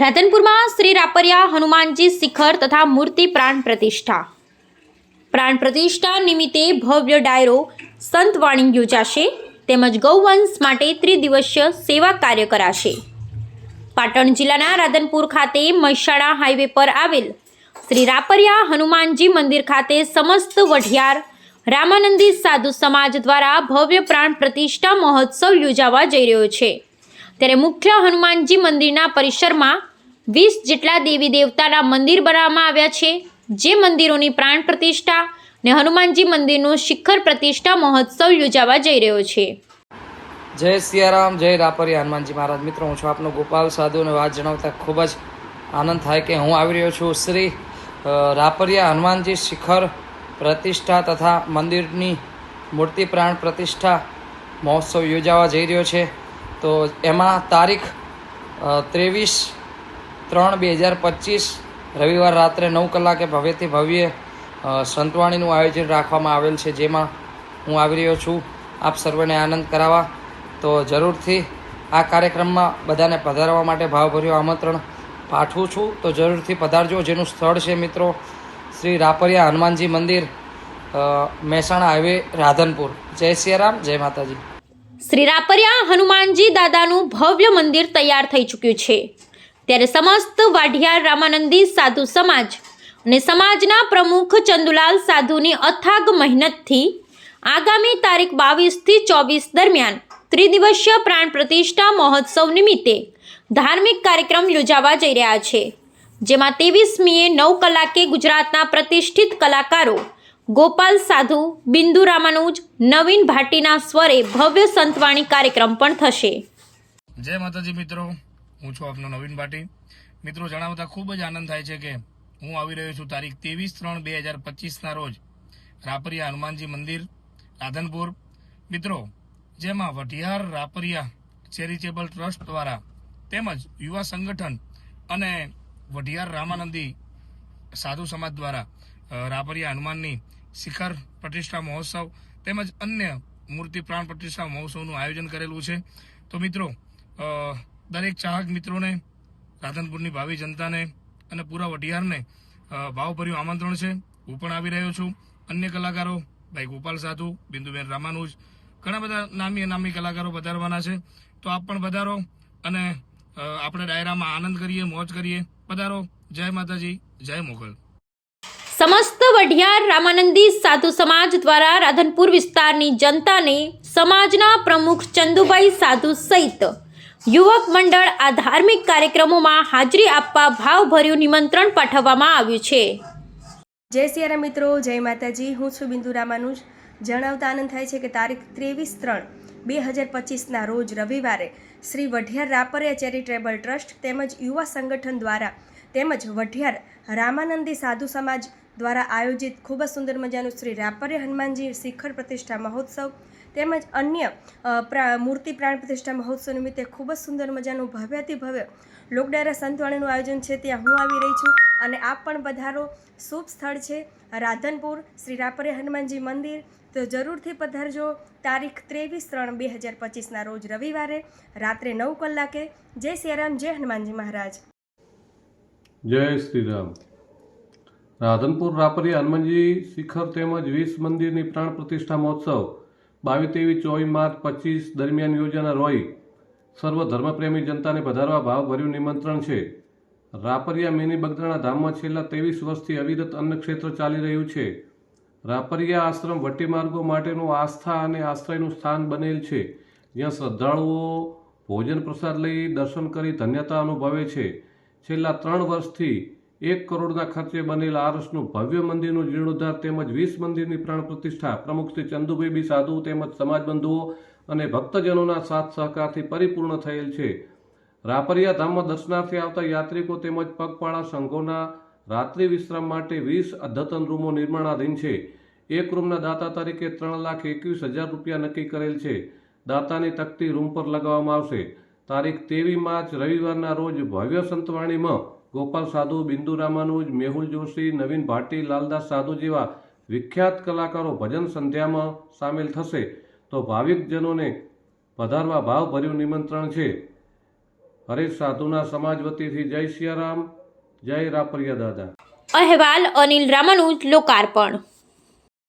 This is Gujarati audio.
રાધનપુરમાં શ્રી રાપરિયા હનુમાનજી શિખર તથા મૂર્તિ પ્રાણ પ્રતિષ્ઠા. પ્રાણ પ્રતિષ્ઠા નિમિત્તે ભવ્ય ડાયરો સંતવાણી યોજાશે, તેમજ ગૌવંશ માટે ત્રિદિવસીય સેવા કાર્ય કરાશે. પાટણ જિલ્લાના રાધનપુર ખાતે મહેસાણા હાઈવે પર આવેલ શ્રી રાપરિયા હનુમાનજી મંદિર ખાતે સમસ્ત વઢિયાર રામાનંદી સાધુ સમાજ દ્વારા ભવ્ય પ્રાણ પ્રતિષ્ઠા મહોત્સવ યોજાવા જઈ રહ્યો છે. ત્યારે મુખ્ય હનુમાનજી મંદિરના પરિસરમાં વીસ જેટલા દેવી દેવતાના મંદિર બનાવવામાં આવ્યા છે, જે મંદિરોની પ્રાણ પ્રતિષ્ઠા ને હનુમાનજી મંદિરનો શિખર પ્રતિષ્ઠા મહોત્સવ યોજાવા જઈ રહ્યો છે. જય સિયારામ, જય રાપરિયા હનુમાનજી મહારાજ. મિત્રો, હું છું આપનો ગોપાલ સાધુ અને વાત જણાવતા ખૂબ જ આનંદ થાય કે હું આવી રહ્યો છું. શ્રી રાપરિયા હનુમાનજી શિખર પ્રતિષ્ઠા તથા મંદિરની મૂર્તિ પ્રાણ પ્રતિષ્ઠા મહોત્સવ યોજાવા જઈ રહ્યો છે. તો એમાં તારીખ ત્રેવીસ ત્રણ બે હજાર પચીસ રવિવાર રાત્રે નવ કલાકે ભવ્યથી ભવ્ય સંતવાણીનું આયોજન રાખવામાં આવેલ છે, જેમાં હું આવી રહ્યો છું. આપ સર્વને આનંદ કરાવવા. તો જરૂરથી આ કાર્યક્રમમાં બધાને પધારવા માટે ભાવભર્યું આમંત્રણ પાઠવું છું. તો જરૂરથી પધારજો. જેનું સ્થળ છે મિત્રો, શ્રી રાપરિયા હનુમાનજી મંદિર મહેસાણા હાઈવે, રાધનપુર. જય સિયારામ, જય માતાજી. શ્રી રાપરિયા હનુમાનજી દાદાનું ભવ્ય મંદિર તૈયાર થઈ ચૂક્યું છે. ત્યારે સમસ્ત વાઢિયાર રામાનંદી સાધુ સમાજ અને સમાજના પ્રમુખ ચંદુલાલ સાધુની અથાગ મહેનતથી આગામી તારીખ બાવીસથી ચોવીસ દરમિયાન ત્રિદિવસીય પ્રાણ પ્રતિષ્ઠા મહોત્સવ નિમિત્તે ધાર્મિક કાર્યક્રમ યોજાવા જઈ રહ્યા છે. જેમાં ત્રેવીસમીએ નવ કલાકે ગુજરાતના પ્રતિષ્ઠિત કલાકારો ગોપાલ સાધુ, બિંદુ રામાનુજ, નવીન ભાટીના સ્વરે ભવ્ય સંતવાણી કાર્યક્રમ પણ થશે. જય માતાજી મિત્રો. હું છું આપનો નવીન પાટી. મિત્રો, જણાવતા ખૂબ જ આનંદ થાય છે કે હું આવી રહ્યો છું તારીખ ત્રેવીસ ત્રણ બે હજાર પચીસના રોજ. રાપરિયા હનુમાનજી મંદિર, રાધનપુર. મિત્રો, જેમાં વઢિયાર રાપરિયા ચેરિટેબલ ટ્રસ્ટ દ્વારા તેમજ યુવા સંગઠન અને વઢિયાર રામાનંદી સાધુ સમાજ દ્વારા રાપરિયા હનુમાનની શિખર પ્રતિષ્ઠા મહોત્સવ તેમજ અન્ય મૂર્તિ પ્રાણ પ્રતિષ્ઠા મહોત્સવનું આયોજન કરેલું છે. તો મિત્રો દરેક ચાહક મિત્રોને, રાધનપુરની ભાવિ જનતાને અને પૂરા વઢિયારને ભાવભર્યું આમંત્રણ છે. હું પણ આવી રહ્યો છું. અન્ય કલાકારો, ભાઈ ગોપાલ સાધુ, બિંદુબેન રામાનુજ, ઘણા બધા નામી નામી કલાકારો વધારવાના છે. તો આપ પણ વધારો અને આપણે ડાયરામાં આનંદ કરીએ, મોજ કરીએ. પધારો. જય માતાજી, જય મોગલ. સમસ્ત વઢિયાર રામાનંદી સાધુ સમાજ દ્વારા રાધનપુર વિસ્તારની જનતાને સમાજના પ્રમુખ ચંદુભાઈ સાધુ સહિત યુવક મંડળ આ ધાર્મિક કાર્યક્રમોમાં હાજરી આપવા ભાવભર્યું નિમંત્રણ પાઠવવામાં આવ્યું છે. જય સિયારા મિત્રો, જય માતાજી. હું છું બિંદુ રામાનુજ. જણાવતા આનંદ થાય છે કે તારીખ ત્રેવીસ ત્રણ બે હજાર પચીસના રોજ રવિવારે શ્રી વઢિયાર રાપરિયા ચેરિટેબલ ટ્રસ્ટ તેમજ યુવા સંગઠન દ્વારા તેમજ વઢિયાર રામાનંદી સાધુ સમાજ દ્વારા આયોજિત ખૂબ જ સુંદર મજાનું શ્રી રાપરિયા હનુમાનજી શિખર પ્રતિષ્ઠા મહોત્સવ તેમજ અન્ય મૂર્તિ પ્રાણ પ્રતિષ્ઠા મહોત્સવ નિમિત્તે ખૂબ જ સુંદર મજાનું ભવ્યથી ભવ્ય લોકડાયરા સંતવાણીનું આયોજન છે, ત્યાં હું આવી રહી છું અને આપ પણ પધારો. શુભ સ્થળ છે, રાધનપુર, શ્રી રાપરે હનુમાનજી મંદિર. તો જરૂરથી પધારજો. તારીખ ત્રેવીસ ત્રણ બે હજાર પચીસના રોજ રવિવારે, રાત્રે નવ કલાકે. જય સિયારામ જય હનુમાનજી મહારાજ. જય શ્રી રામ. રાધનપુર રાપરી હનુમાનજી શિખર તેમજ વીસ મંદિરની પ્રાણ પ્રતિષ્ઠા મહોત્સવ બાવીસ તેવીસ ચોવીસ માર્ચ પચીસ દરમિયાન યોજાનાર હોય, સર્વ ધર્મપ્રેમી જનતાને પધારવા ભાવભર્યું નિમંત્રણ છે. રાપરિયા મિની બગદાણા ધામમાં છેલ્લા ત્રેવીસ વર્ષથી અવિરત અન્નક્ષેત્ર ચાલી રહ્યું છે. રાપરિયા આશ્રમ વટી માર્ગો માટેનું આસ્થા અને આશ્રયનું સ્થાન બનેલ છે. જ્યાં શ્રદ્ધાળુઓ ભોજન પ્રસાદ લઈ દર્શન કરી ધન્યતા અનુભવે છે. છેલ્લા ત્રણ વર્ષથી એક કરોડના ખર્ચે બનેલા આરસનું ભવ્ય મંદિરનું જીર્ણોદ્ધાર તેમજ વીસ મંદિરની પ્રાણ પ્રતિષ્ઠા. પ્રમુખ શ્રી ચંદુભાઈ બી સાધુ તેમજ સમાજબંધુઓ અને ભક્તજનોના સાથ સહકારથી પરિપૂર્ણ થયેલ છે. રાપરિયા ધામમાં દર્શનાર્થે આવતા યાત્રિકો તેમજ પગપાળા સંઘોના રાત્રિ વિશ્રામ માટે વીસ અદ્યતન રૂમો નિર્માણાધીન છે. એક રૂમના દાતા તરીકે ત્રણ લાખ એકવીસ હજાર રૂપિયા નક્કી કરેલ છે. દાતાની તકતી રૂમ પર લગાવવામાં આવશે. તારીખ તેવી માર્ચ રવિવારના રોજ ભવ્ય સંતવાણીમાં ગોપાલ સાધુ, બિંદુ રામાનુજ, મેહુલ જોશી, નવીન ભાટી, લાલદાસ સાધુ જેવા વિખ્યાત કલાકારો ભજન સંધ્યામાં સામેલ થશે. તો ભાવિકજનોને પધારવા ભાવભર્યું નિમંત્રણ છે. હરેશ સાધુના સમાજ વતીથી જય સિયારામ, જય રાપરિયા દાદા. અહેવાલ અનિલ રામાનુજ, લોકાર્પણ.